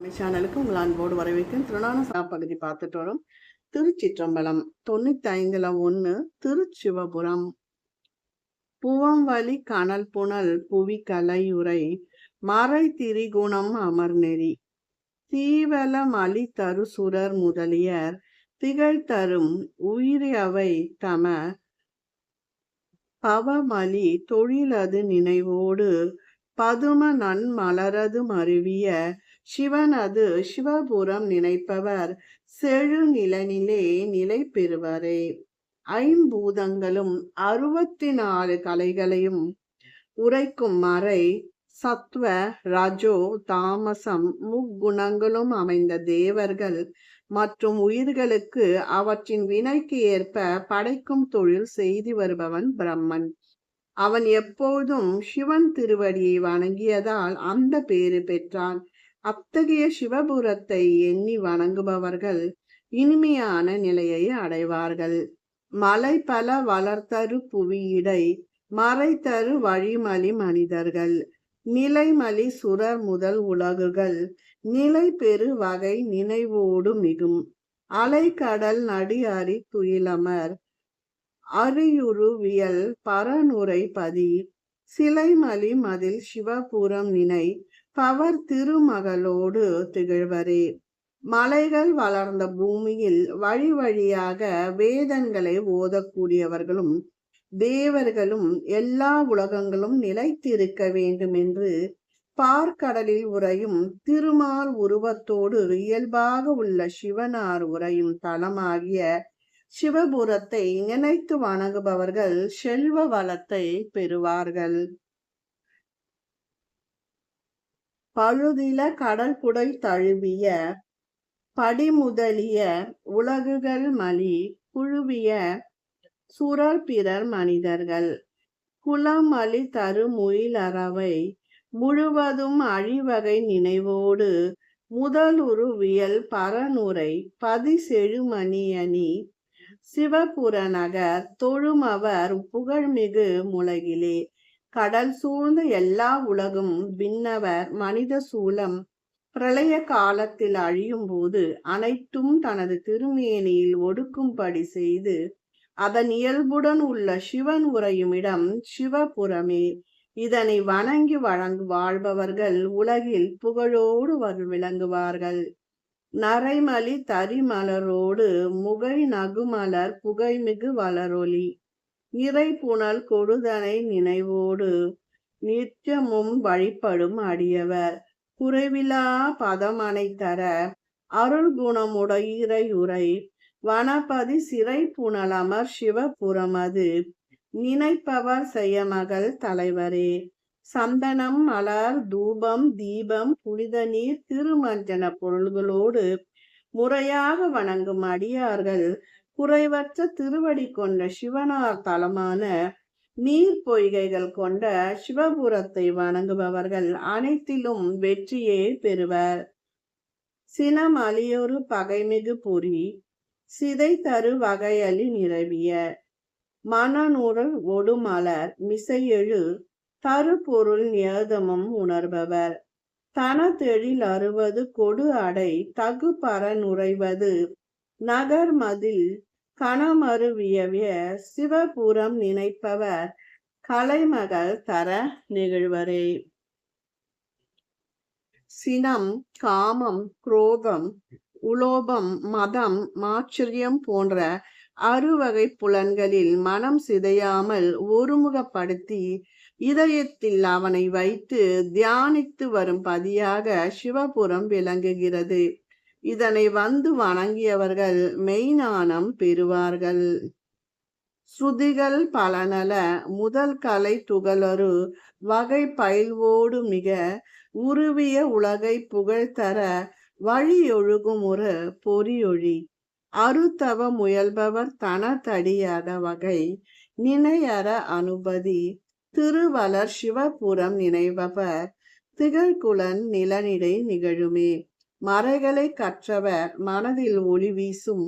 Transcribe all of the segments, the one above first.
சேனலுக்கு உங்கள் அன்போடு வரவேற்கும் திருநான பகுதி பார்த்துட்டு வரும். திருச்சிற்றம்பலம் தொண்ணூத்தி ஐந்துல ஒன்று திருச்சிவபுரம். புவம்வலி கனல் புனல் புவி கலையுரை மறை திரிகுணம் அமர்நெறி தீவலம் அலி தரு சுரர் முதலியர் திகழ் தரும் உயிரியவை தம. பவமலி தொழிலது நினைவோடு பதும நன் மலரது மருவிய சிவனது சிவபுரம் நினைப்பவர். செழு நிலனிலே நிலை பெறுவரே. ஐம்பூதங்களும் அறுபத்தி நாலு கலைகளையும் உரைக்கும் மறை சத்வ ரஜோ தாமசம் முக்குணங்களும் அமைந்த தேவர்கள் மற்றும் உயிர்களுக்கு அவற்றின் வினைக்கு ஏற்ப படைக்கும் தொழில் செய்து வருபவன் பிரம்மன். அவன் எப்போதும் சிவன் திருவடியை வணங்கியதால் அந்த பேரு பெற்றான். அத்தகைய சிவபுரத்தை எண்ணி வணங்குபவர்கள் இனிமையான நிலையை அடைவார்கள். மலை பல வளர்த்தரு புவியிடை மறை தரு வழிமலி மனிதர்கள் நிலைமலி சுரர் முதல் உலகுகள் நிலை பெரு வகை நினைவோடு மிகும். அலைக்கடல் நடி அரி துயிலமர் அரியுருவியல் பரனுரை பதி சிலைமலி மதில் சிவபுரம் நினை பவர் திருமகளோடு திகழ்வரே. மலைகள் வளர்ந்த பூமியில் வழி வழியாக வேதங்களை ஓதக்கூடியவர்களும் தேவர்களும் எல்லா உலகங்களும் நிலைத்திருக்க வேண்டும் என்று பார்க்கடலில் உறையும் திருமால் உருவத்தோடு இயல்பாக உள்ள சிவனார் உறையும் தலமாகிய சிவபுரத்தை நினைத்து வணங்குபவர்கள் செல்வ வளத்தை பெறுவார்கள். பழுதில கடல் குடை தழுவிய படிமுதலிய உலகுகள் மலி குழுவிய சுரர் பிறர் மனிதர்கள். குளமலி தருமுயிலறவை முழுவதும் அழிவகை நினைவோடு முதலுருவியல் பரனுரை பதிசெழுமணியணி சிவபுர நகர் தொழுமவர் புகழ்மிகு முலகிலே கடல் சூழ்ந்த எல்லா உலகும் விண்ணவர் மனித சூலம் பிரளய காலத்தில் அழியும் போது அனைத்தும் தனது திருமேனியில் ஒடுக்கும்படி செய்து அதன் இயல்புடன் உள்ள சிவன் உறையும் இடம் சிவபுரமே. இதனை வணங்கி வழங்கு வாழ்பவர்கள் உலகில் புகழோடு விளங்குவார்கள். நரைமலி தரிமலரோடு முகை நகுமலர் புகைமிகு வளரொலி. இறை புனல் கொடுதனை நினைவோடு நித்தியமும் வழிபடும் அடியவர். குறைவிலா பதமனை தர அருள் குணமுடையுரை வனபதி சிறை புனலமர் சிவபுரமது. நினைப்பவர் செய்யமகள் தலைவரே. சந்தனம் மலர் தூபம் தீபம் புனித நீர் திருமஞ்சன பொருள்களோடு முறையாக வணங்கும் அடியார்கள். குறைவற்ற திருவடி கொண்ட சிவனார் தலமான நீர் பொய்கைகள் கொண்ட சிவபுரத்தை வணங்குபவர்கள் அனைத்திலும் வெற்றியே பெறுவர். சினம் அழியொரு பகைமிகு பொறி சிதை தரு வகையலி நிரவிய. மனநூறல் ஒடுமலர் மிசையெழு தரு பொருள் நியதமும் உணர்பவர். தனத்தெழில் அறுவது கொடு அடை தகு பரனுரைவது நகர் மதில் கணமருவியவிய சிவபுரம் நினைப்பவர் கலைமகள் தர நிகழ்வரே. சினம் காமம் குரோதம் உலோபம் மதம் மாச்சரியம் போன்ற அறுவகை புலன்களில் மனம் சிதையாமல் ஒருமுகப்படுத்தி இதயத்தில் அவனை வைத்து தியானித்து வரும் பதியாக சிவபுரம் விளங்குகிறது. இதனை வந்து வணங்கியவர்கள் மெய்ஞானம் பெறுவார்கள். ஸ்ருதிகள் பலனல முதல் கலை துகளொரு வகை பயில்வோடு மிக உருவிய உலகை புகழ்தர வழியொழுகும் ஒரு பொறியொழி. அருத்தவ முயல்பவர் தனத்தடியாத வகை நினையற அனுபதி. திருவலர் சிவபுரம் நினைவவர் திகழ்குலன் நிலநிலை நிகழுமே. மறைகளை கற்றவர் மனதில் ஒளி வீசும்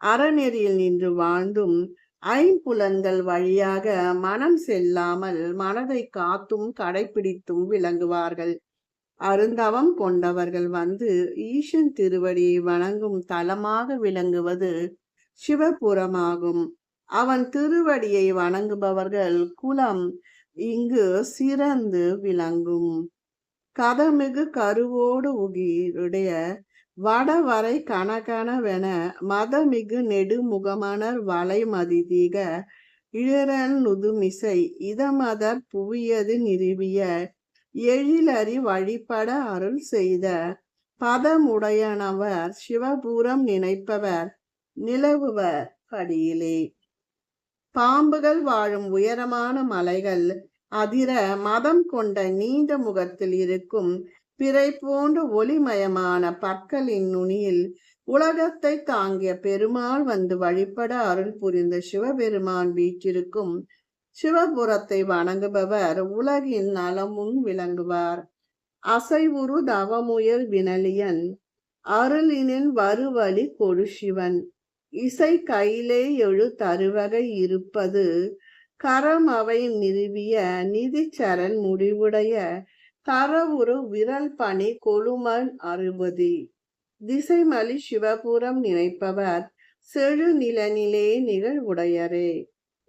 அறநெறியில் நின்று வாழ்ந்தும் ஐம்புலன்கள் வழியாக மனம் செல்லாமல் மனதை காத்தும் கடைபிடித்தும் விளங்குவார்கள். அருந்தவம் கொண்டவர்கள் வந்து ஈசன் திருவடியை வணங்கும் தலமாக விளங்குவது சிவபுரமாகும். அவன் திருவடியை வணங்குபவர்கள் குலம் இங்கு சிறந்து விளங்கும். கதமிகு கருவோடு உகிருடைய வடவரை கணக்கனவென மதமிகு நெடுமுகமனர் வளைமதிதீக இழரன் நுதுமிசை இதமதர் புவியது நிறுவிய எழிலறி வழிபட அருள் செய்த பதமுடையனவர் சிவபுரம் நினைப்பவர் நிலவுவர் படியிலே. பாம்புகள் வாழும் உயரமான மலைகள் அதிர மதம் கொண்ட நீண்ட முகத்தில் இருக்கும் பிறை போன்ற ஒளிமயமான பற்களின் நுனியில் உலகத்தை தாங்கிய பெருமாள் வந்து வழிபட அருள் புரிந்த சிவபெருமான் வீற்றிருக்கும் சிவபுரத்தை வணங்குபவர் உலகின் நலமும் விளங்குவார். அசைவுரு தவமுயல் வினலியன் அருளினின் வருவழி கொடு சிவன் இசை கையிலே எழு தருவகை இருப்பது கரம் அவை நிறுவிய நிதிச்சரண் முடிவுடைய தரவுரு விரல் பணி கொழுமன் அறுபதி. திசைமலி சிவபுரம் நினைப்பவர் செழு நிலனிலே நிகழ்வுடையரே.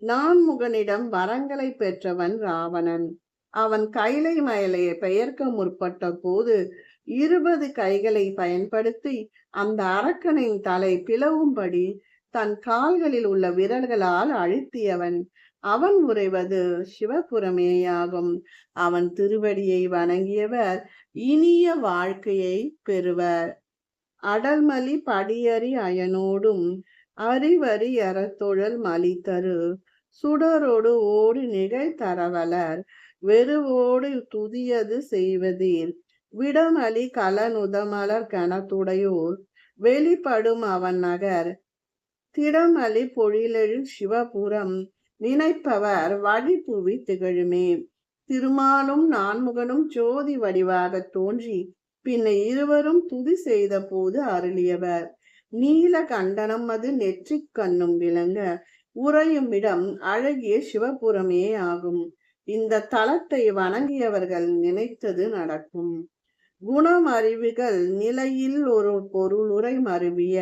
நான்முகனிடம் வரங்களை பெற்றவன் ராவணன். அவன் கைலை மயலையை பெயர்க்க முற்பட்ட போது இருபது கைகளை பயன்படுத்தி அந்த அரக்கனின் தலை பிளவும்படி தன் கால்களில் உள்ள விரல்களால் அழுத்தியவன். அவன் உறைவது சிவபுரமேயாகும். அவன் திருவடியை வணங்கியவர் இனிய வாழ்க்கையை பெறுவர். அடல்மலி படியறி அயனோடும் அறிவறி அறத்தொழல் மலித்தரு. சுடரோடு ஓடி நிகழ் தரவலர். வெறுவோடு துதியது செய்வதீர். விடமலி கலனுதமலர் கணத்துடையோர் வெளிப்படும் அவன் நகர். திடமலி பொழிலெழு சிவபுரம். நினைப்பவர் வழிபுவி திகழுமே. திருமாலும் நான்முகனும் ஜோதி வடிவாக தோன்றி பின்ன இருவரும் துதி செய்த போது அருளியவர். நீல கண்டனம் அது நெற்றிக் கண்ணும் விளங்க உறையும் இடம் அழகிய சிவபுரமே ஆகும். இந்த தலத்தை வணங்கியவர்கள் நினைத்தது நடக்கும். குணம் அறிவுகள் நிலையில் ஒரு பொருளுரை மருவிய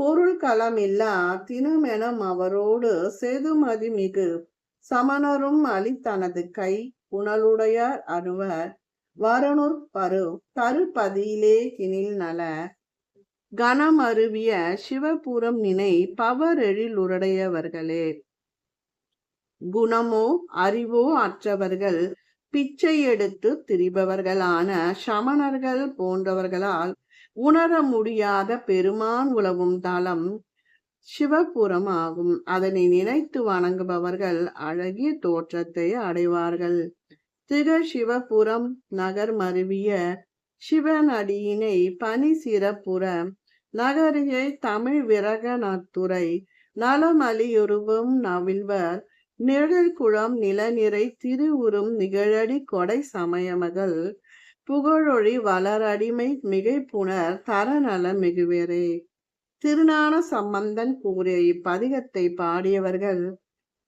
பொருள் களமில்லா தினமெனம் அவரோடு செதுமதி மிகு சமணரும் அலி தனது கை புனலுடையார் அருவர் வரணுர் பரு தருபதியிலே கிணில் நல. கணம் அருவிய சிவபுரம் நினை பவரெழில் உருடையவர்களே. குணமோ அறிவோ அற்றவர்கள் பிச்சை எடுத்து திரிபவர்களான சமணர்கள் போன்றவர்களால் உணர முடியாத பெருமான் உலவும் தலம் சிவபுரம் ஆகும் அதனை நினைத்து வணங்குபவர்கள் அழகிய தோற்றத்தை அடைவார்கள். திக சிவபுரம் நகர் மருவிய சிவனடியினை பனி சிறப்புற நகரியை தமிழ் விரகனத்துறை நலமலியுருவும் நவிழ்வர் நிழல் குளம் நிலநிறை திருவுறும் நிகழடி கொடை சமயமகள் புகழொழி வளரடிமை மிகைப்புணர் தரநல மிகுவேரே திருநான சம்பந்தன் கூறிய இப்பதிகத்தை பாடியவர்கள்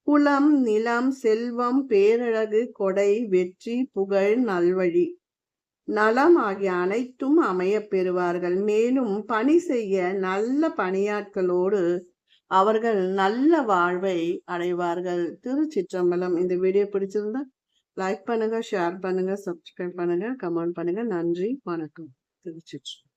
குலம் நிலம் செல்வம் பேரழகு கொடை வெற்றி புகழ் நல்வழி நலம் ஆகிய அனைத்தும் அமைய பெறுவார்கள். மேலும் பணி செய்ய நல்ல பணியாட்களோடு அவர்கள் நல்ல வாழ்வை அடைவார்கள். திருச்சிற்றம்பலம் இந்த வீடியோ பிடிச்சிருந்தா லைக் பண்ணுங்க ஷேர் பண்ணுங்க சப்ஸ்கிரைப் பண்ணுங்க கமெண்ட் பண்ணுங்க. நன்றி வணக்கம். திருச்சிற்றம்